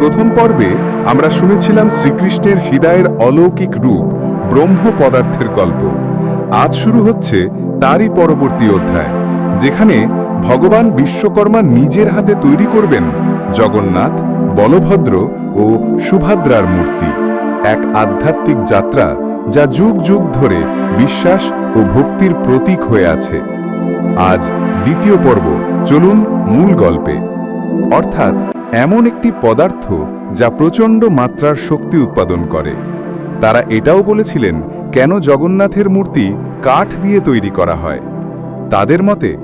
প্রথম পর্বে আমরা শুনেছিলাম শ্রীকৃষ্ণের হৃদয়ের অলৌকিক রূপ ব্রহ্ম পদার্থের গল্প। আজ শুরু হচ্ছে তারই পরবর্তী অধ্যায়, যেখানে ভগবান বিশ্বকর্মা নিজের হাতে তৈরি করবেন জগন্নাথ, বলভদ্র ও সুভদ্রার মূর্তি। এক আধ্যাত্মিক যাত্রা যা যুগ যুগ ধরে বিশ্বাস ও ভক্তির প্রতীক হয়ে আছে। আজ দ্বিতীয় পর্ব, চলুন মূল গল্পে। অর্থাৎ এমন একটি পদার্থ যা প্রচণ্ড মাত্রার শক্তি উৎপাদন করে। তারা এটাও বলেছিলেন, কেন জগন্নাথের মূর্তি কাঠ দিয়ে তৈরি করা হয়? তাদের মতে,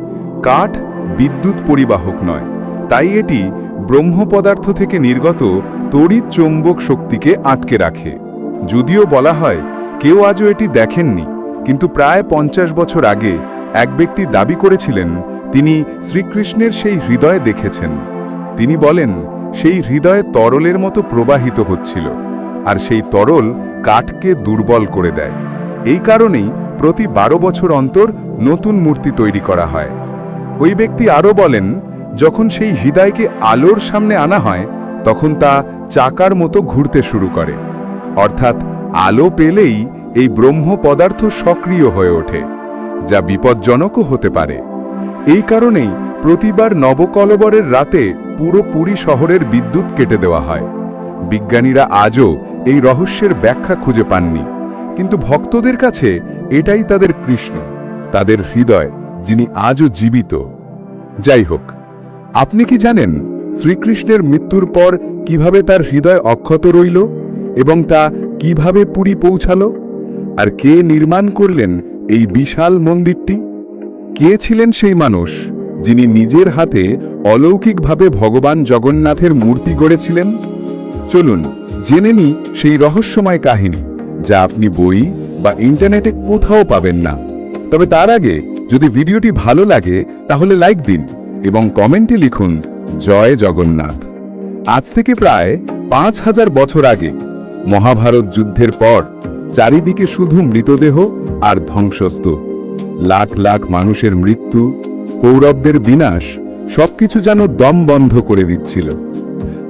কাঠ বিদ্যুৎ পরিবাহক নয়, তাই এটি ব্রহ্ম পদার্থ থেকে নির্গত তড়িৎ চৌম্বক শক্তিকে আটকে রাখে। যদিও বলা হয়, কেউ আজও এটি দেখেননি, কিন্তু প্রায় পঞ্চাশ বছর আগে এক ব্যক্তি দাবি করেছিলেন, তিনি শ্রীকৃষ্ণের সেই হৃদয় দেখেছেন। তিনি বলেন, সেই হৃদয় তরলের মতো প্রবাহিত হচ্ছিল, আর সেই তরল কাঠকে দুর্বল করে দেয়। এই কারণেই প্রতি বারো বছর অন্তর নতুন মূর্তি তৈরি করা হয়। ওই ব্যক্তি আরও বলেন, যখন সেই হৃদয়কে আলোর সামনে আনা হয়, তখন তা চাকার মতো ঘুরতে শুরু করে। অর্থাৎ আলো পেলেই এই ব্রহ্ম পদার্থ সক্রিয় হয়ে ওঠে, যা বিপজ্জনকও হতে পারে। এই কারণেই প্রতিবার নবকলবরের রাতে পুরো পুরী শহরের বিদ্যুৎ কেটে দেওয়া হয়। বিজ্ঞানীরা আজও এই রহস্যের ব্যাখ্যা খুঁজে পাননি। কিন্তু ভক্তদের কাছে এটাই তাদের কৃষ্ণ, তাদের হৃদয়, যিনি আজও জীবিত। যাই হোক, আপনি কি জানেন শ্রীকৃষ্ণের মৃত্যুর পর কীভাবে তার হৃদয় অক্ষত রইল এবং তা কীভাবে পুরী পৌঁছালো? আর কে নির্মাণ করলেন এই বিশাল মন্দিরটি? কে ছিলেন সেই মানুষ যিনি নিজের হাতে অলৌকিকভাবে ভগবান জগন্নাথের মূর্তি গড়েছিলেন? চলুন, জেনে নি সেই রহস্যময় কাহিনী, যা আপনি বই বা ইন্টারনেটে কোথাও পাবেন না। তবে তার আগে, যদি ভিডিওটি ভালো লাগে, তাহলে লাইক দিন এবং কমেন্টে লিখুন, জয় জগন্নাথ। আজ থেকে প্রায় পাঁচ হাজার বছর আগে, মহাভারত যুদ্ধের পর, চারিদিকে শুধু মৃতদেহ আর ধ্বংসস্তূপ। লাখ লাখ মানুষের মৃত্যু, কৌরবদের বিনাশ সবকিছু যেন দম বন্ধ করে দিচ্ছিল।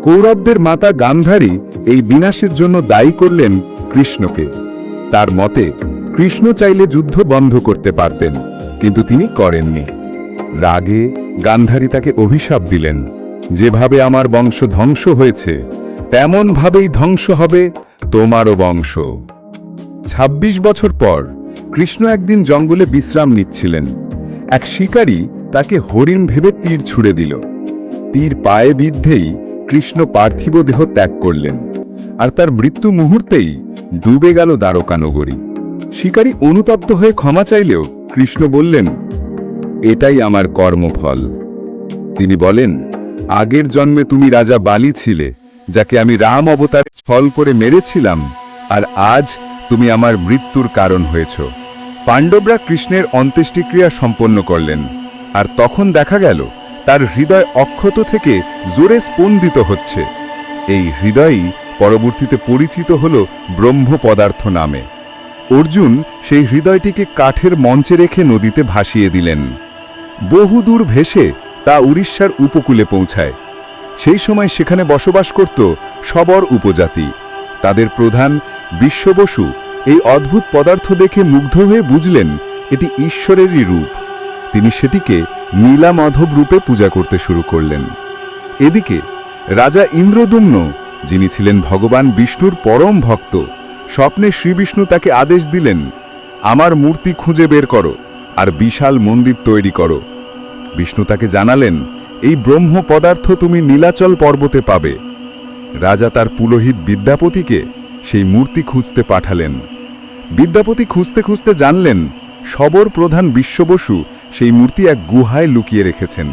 কৌরবদের মাতা গান্ধারী এই বিনাশের জন্য দায়ী করলেন কৃষ্ণকে। তার মতে, কৃষ্ণ চাইলে যুদ্ধ বন্ধ করতে পারতেন, কিন্তু তিনি করেননি। রাগে গান্ধারী তাকে অভিশাপ দিলেন, যেভাবে আমার বংশ ধ্বংস হয়েছে তেমন ভাবেই ধ্বংস হবে তোমারও বংশ। ২৬ বছর পর কৃষ্ণ একদিন জঙ্গলে বিশ্রাম নিচ্ছিলেন। এক শিকারী তাকে হরিণ ভেবে তীর ছুড়ে দিল। তীর পায়ে বিদ্ধেই কৃষ্ণ পার্থিব দেহ ত্যাগ করলেন। আর তার মৃত্যু মুহূর্তেই ডুবে গেল দ্বারকা নগরী শিকারী অনুতপ্ত হয়ে ক্ষমা চাইলেও কৃষ্ণ বললেন, এটাই আমার কর্মফল। তিনি বলেন, আগের জন্মে তুমি রাজা বালি ছিলে, যাকে আমি রাম অবতারে ফল করে মেরেছিলাম, আর আজ তুমি আমার মৃত্যুর কারণ হয়েছ। পাণ্ডবরা কৃষ্ণের অন্ত্যেষ্টিক্রিয়া সম্পন্ন করলেন। আর তখন দেখা গেল, তার হৃদয় অক্ষত থেকে জোরে স্পন্দিত হচ্ছে। এই হৃদয়ই পরবর্তীতে পরিচিত হল ব্রহ্ম পদার্থ নামে। অর্জুন সেই হৃদয়টিকে কাঠের মঞ্চে রেখে নদীতে ভাসিয়ে দিলেন। বহুদূর ভেসে তা উড়িষ্যার উপকূলে পৌঁছায়। সেই সময় সেখানে বসবাস করত সবর উপজাতি। তাদের প্রধান বিশ্ববসু এই অদ্ভুত পদার্থ দেখে মুগ্ধ হয়ে বুঝলেন, এটি ঈশ্বরেরই রূপ। তিনি সেটিকে নীলামাধব রূপে পূজা করতে শুরু করলেন। এদিকে রাজা ইন্দ্রদুম্ন, যিনি ছিলেন ভগবান বিষ্ণুর পরম ভক্ত, স্বপ্নে শ্রীবিষ্ণু তাকে আদেশ দিলেন, আমার মূর্তি খুঁজে বের করো আর বিশাল মন্দির তৈরি করো। বিষ্ণু তাকে জানালেন, এই ব্রহ্ম পদার্থ তুমি নীলাচল পর্বতে পাবে। রাজা তার পুলোহিত বিদ্যাপতিকে সেই মূর্তি খুঁজতে পাঠালেন। বিদ্যাপতি খুঁজতে খুঁজতে জানলেন, সবর প্রধান বিশ্ববসু সেই মূর্তি এক গুহায় লুকিয়ে রেখেছেন।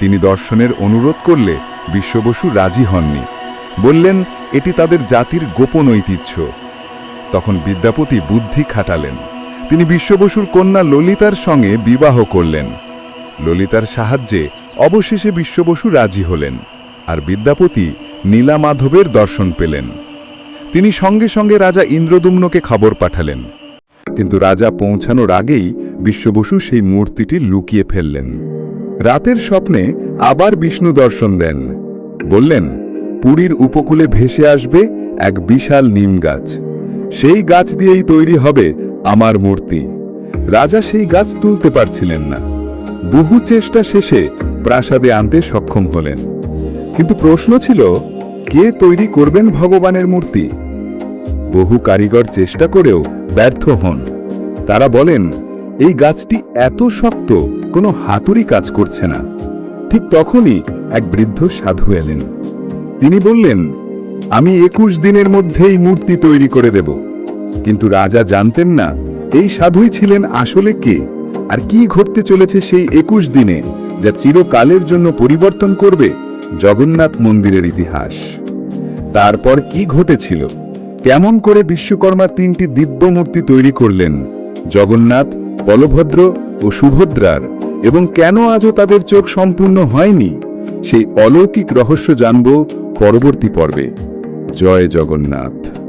তিনি দর্শনের অনুরোধ করলে বিশ্ববসু রাজি হননি। বললেন, এটি তাদের জাতির গোপন ঐতিহ্য। তখন বিদ্যাপতি বুদ্ধি খাটালেন। তিনি বিশ্ববসুর কন্যা ললিতার সঙ্গে বিবাহ করলেন। ললিতার সাহায্যে অবশেষে বিশ্ববসু রাজি হলেন আর বিদ্যাপতি নীলামাধবের দর্শন পেলেন। তিনি সঙ্গে সঙ্গে রাজা ইন্দ্রদুম্নকে খবর পাঠালেন। কিন্তু রাজা পৌঁছানোর আগেই বিশ্ববসু সেই মূর্তিটি লুকিয়ে ফেললেন। রাতের স্বপ্নে আবার বিষ্ণু দর্শন দেন। বললেন, পুরীর উপকূলে ভেসে আসবে এক বিশাল নিম গাছ। সেই গাছ দিয়েই তৈরি হবে আমার মূর্তি। রাজা সেই গাছ তুলতে পারছিলেন না। বহু চেষ্টা শেষে প্রাসাদে আনতে সক্ষম হলেন। কিন্তু প্রশ্ন ছিল, কে তৈরি করবেন ভগবানের মূর্তি? বহু কারিগর চেষ্টা করেও ব্যর্থ হন। তারা বলেন এই গাছটি এত শক্ত, কোনো হাতুড়ি কাজ করছে না। ঠিক তখনই এক বৃদ্ধ সাধু এলেন। তিনি বললেন, আমি একুশ দিনের মধ্যেই মূর্তি তৈরি করে দেব। কিন্তু রাজা জানতেন না, এই সাধুই ছিলেন আসলে কে? আর কি ঘটতে চলেছে সেই একুশ দিনে, যা চিরকালের জন্য পরিবর্তন করবে জগন্নাথ মন্দিরের ইতিহাস? তারপর কি ঘটেছিল? কেমন করে বিশ্বকর্মা তিনটি দিব্য মূর্তি তৈরি করলেন? জগন্নাথ বলভদ্র ও সুভদ্রার এবং কেন আজও তাদের চোখ সম্পূর্ণ হয়নি, সেই অলৌকিক রহস্য জানব পরবর্তী পর্বে। জয় জগন্নাথ।